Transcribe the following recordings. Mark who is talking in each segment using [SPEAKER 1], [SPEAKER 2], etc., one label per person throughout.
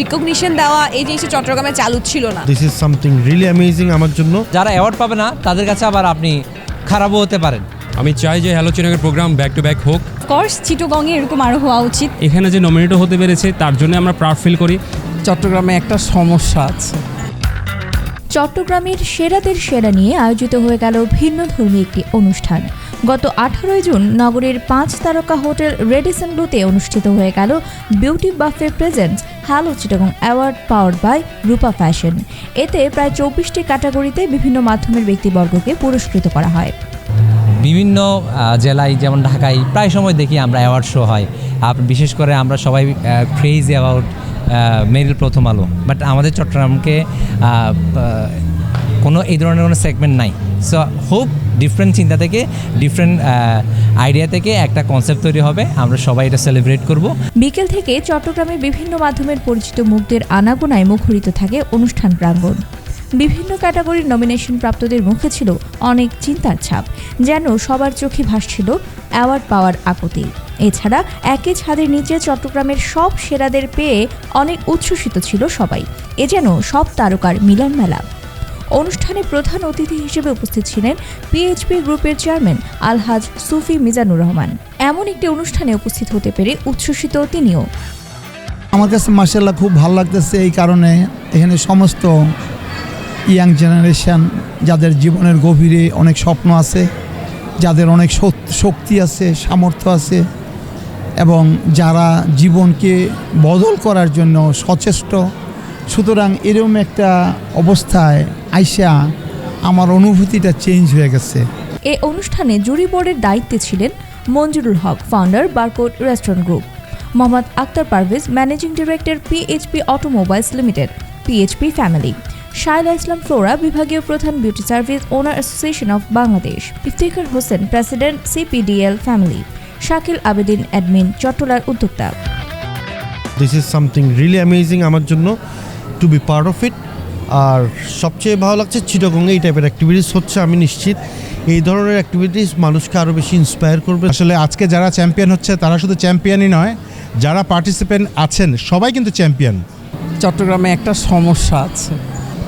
[SPEAKER 1] Recognition দেওয়া এই জিনিসটা চট্টগ্রামে চালু ছিল না।
[SPEAKER 2] This is something really amazing আমার জন্য।
[SPEAKER 3] যারা অ্যাওয়ার্ড পাবে না তাদের কাছে আবার আপনি খারাপও হতে পারেন।
[SPEAKER 4] আমি চাই যে হ্যালো চিরাগের প্রোগ্রাম ব্যাক টু ব্যাক হোক।
[SPEAKER 5] অফকোর্স চিটোগংয়ে এরকম আরও হওয়া উচিত।
[SPEAKER 4] এখানে যে নমিনেটও হতে পেরেছে তার জন্য আমরা প্রাউড ফিল করি।
[SPEAKER 6] চট্টগ্রামে একটা সমস্যা আছে।
[SPEAKER 7] চট্টগ্রামের সেরাদের সেরা নিয়ে আয়োজিত হয়ে গেল ভিন্ন ধর্মী একটি অনুষ্ঠান। গত আঠারোই জুন নগরীর পাঁচ তারকা হোটেল রেডিসন ব্লুতে অনুষ্ঠিত হয়ে গেল beauty buffet presents hello Chittagong award powered by Rupa fashion. এতে প্রায় চব্বিশটি ক্যাটাগরিতে বিভিন্ন মাধ্যমের ব্যক্তিবর্গকে পুরস্কৃত করা হয়।
[SPEAKER 3] বিভিন্ন জেলায় যেমন ঢাকায় প্রায় সময় দেখি আমরা অ্যাওয়ার্ড শো হয়। বিশেষ করে আমরা সবাই ক্রেজি অ্যাওয়ার্ড মেরিল প্রথম আলো। বাট আমাদের চট্টগ্রামকে কোনো এই ধরনের কোনো সেগমেন্ট নাই। সো হোপ ডিফারেন্ট চিন্তা থেকে ডিফারেন্ট আইডিয়া থেকে একটা কনসেপ্ট তৈরি হবে। আমরা সবাই এটা সেলিব্রেট করব।
[SPEAKER 7] বিকেল থেকে চট্টগ্রামে বিভিন্ন মাধ্যমের পরিচিত মুখদের আনাগোনায় মুখরিত থাকে অনুষ্ঠান প্রাঙ্গণ। বিভিন্ন ক্যাটাগরির নমিনেশন প্রাপ্তদের মুখে ছিল অনেক চিন্তার ছাপ, যেন সবার চোখে ভাসছিল অ্যাওয়ার্ড পাওয়ার আকুতি এছাড়া একই ছাদের নিচে চট্টগ্রামের সব সেরাদের পেয়ে অনেক উচ্ছ্বসিত ছিল সবাই। এ যেন সব তারকার মিলন মেলা অনুষ্ঠানে প্রধান অতিথি হিসেবে উপস্থিত ছিলেন পিএইচপি গ্রুপের চেয়ারম্যান আলহাজ সুফি মিজানুর রহমান। এমন একটি অনুষ্ঠানে উপস্থিত হতে পেরে উচ্ছ্বসিত তিনিও।
[SPEAKER 8] আমার কাছে মার্শাল্লাহ খুব ভালো লাগতেছে এই কারণে এখানে সমস্ত ইয়াং জেনারেশন যাদের জীবনের গভীরে অনেক স্বপ্ন আছে, যাদের অনেক শক্তি আছে, সামর্থ্য আছে, এবং যারা জীবনকে বদল করার জন্য সচেষ্ট, সুতরাং এরকম একটা অবস্থায় আইসা আমার অনুভূতিটা চেঞ্জ হয়ে গেছে।
[SPEAKER 7] এ অনুষ্ঠানে জুরি বোর্ডের দায়িত্বে ছিলেন Manjurul Haque founder Barcode restaurant group Mohammad Akter Parvez managing director PHP automobiles limited PHP family Shaila Islam Flora বিভাগীয় প্রধান beauty service owner association of Bangladesh Iftekhar Hossain president CPDL family Shakil Abedin admin চট্টলার উদ্যোক্তা।
[SPEAKER 2] This is something really amazing আমার জন্য to be part of it আর সবচেয়ে ভালো লাগছে চিটাগঙ্গে এই টাইপের অ্যাক্টিভিটিস হচ্ছে আমি নিশ্চিত। এই ধরনের অ্যাক্টিভিটিস মানুষকে আরও বেশি ইন্সপায়ার করবে।
[SPEAKER 9] আসলে আজকে যারা চ্যাম্পিয়ন হচ্ছে তারা শুধু চ্যাম্পিয়নই নয় যারা পার্টিসিপেন্ট আছেন সবাই কিন্তু চ্যাম্পিয়ন
[SPEAKER 6] চট্টগ্রামে একটা সমস্যা আছে।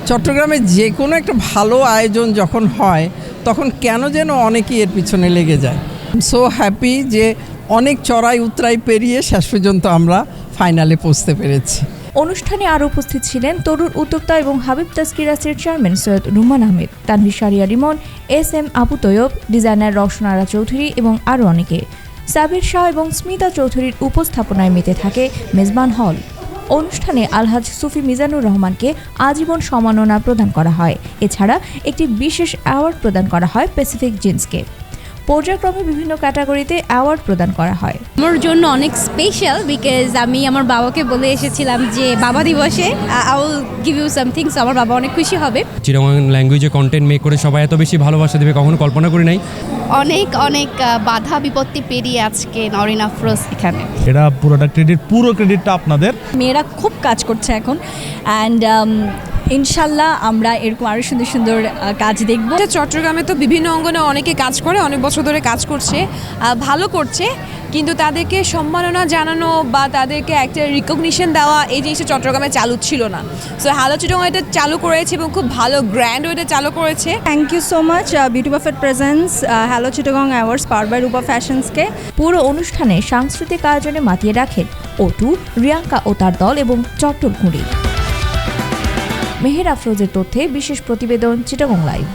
[SPEAKER 6] চট্টগ্রামে যে কোনো একটা ভালো আয়োজন যখন হয় তখন কেন যেন অনেকেই এর পিছনে লেগে যায়। সো হ্যাপি যে অনেক চড়াই উতরাই পেরিয়ে শেষ পর্যন্ত আমরা ফাইনালে পৌঁছতে পেরেছি।
[SPEAKER 7] অনুষ্ঠানে আরও উপস্থিত ছিলেন তরুণ উদ্যোক্তা এবং Habib তাস্কিরাসের chairman Syed Ruman Ahmed Tanvir Sariya Rimon, S M Abu Taiyab, designer Roushanara Chowdhury এবং আরও অনেকে। সাবির শাহ এবং স্মিতা চৌধুরীর উপস্থাপনায় মেতে থাকে মেজবান হল। অনুষ্ঠানে আলহাজ সুফি মিজানুর রহমানকে আজীবন সম্মাননা প্রদান করা হয়। এছাড়া একটি বিশেষ অ্যাওয়ার্ড প্রদান করা হয় প্যাসিফিক জিন্সকে। পর্যায়ক্রমে বিভিন্ন ক্যাটাগরিতে অ্যাওয়ার্ড প্রদান করা হয়।
[SPEAKER 5] আমার জন্য অনেক স্পেশাল বিকজ আমি আমার বাবাকে বলে এসেছিলাম যে বাবা দিবসে I will give you something so আমার বাবা অনেক খুশি হবে।
[SPEAKER 4] চিরাগং ল্যাঙ্গুয়েজে কন্টেন্ট মেক করে সবাই এত বেশি ভালোবাসা দেবে কখনো কল্পনা করি নাই।
[SPEAKER 10] অনেক অনেক বাধা বিপত্তি পেরিয়ে আজকে নরিন আফরোজ এখানে।
[SPEAKER 9] এটা পুরোটা ক্রেডিট পুরো ক্রেডিটটা আপনাদের।
[SPEAKER 5] মেয়েরা খুব কাজ করছে এখন। অ্যান্ড ইনশাল্লাহ আমরা এরকম আরও সুন্দর সুন্দর কাজ দেখব।
[SPEAKER 1] এটা চট্টগ্রামে তো বিভিন্ন অঙ্গনে অনেকে কাজ করে অনেক বছর ধরে কাজ করছে ভালো করছে কিন্তু তাদেরকে সম্মাননা জানানো বা তাদেরকে একটা রিকগনিশন দেওয়া এই জিনিসটা চট্টগ্রামে চালু ছিল না। সো হ্যালো চিটং এটা চালু করেছে এবং খুব ভালো গ্র্যান্ড ওয়েতে চালু করেছে।
[SPEAKER 5] Thank you so much beauty buffet presents hello Chittagong awards powered by Rupa ফ্যাশনসকে
[SPEAKER 7] পুরো অনুষ্ঠানে সাংস্কৃতিক আয়োজনে মাতিয়ে রাখেন অটু রিয়াঙ্কা ও তার দল এবং চট্টল কুঁড়ি মেহের আফরোজের তথ্যে বিশেষ প্রতিবেদন চিটাগং লাইভ।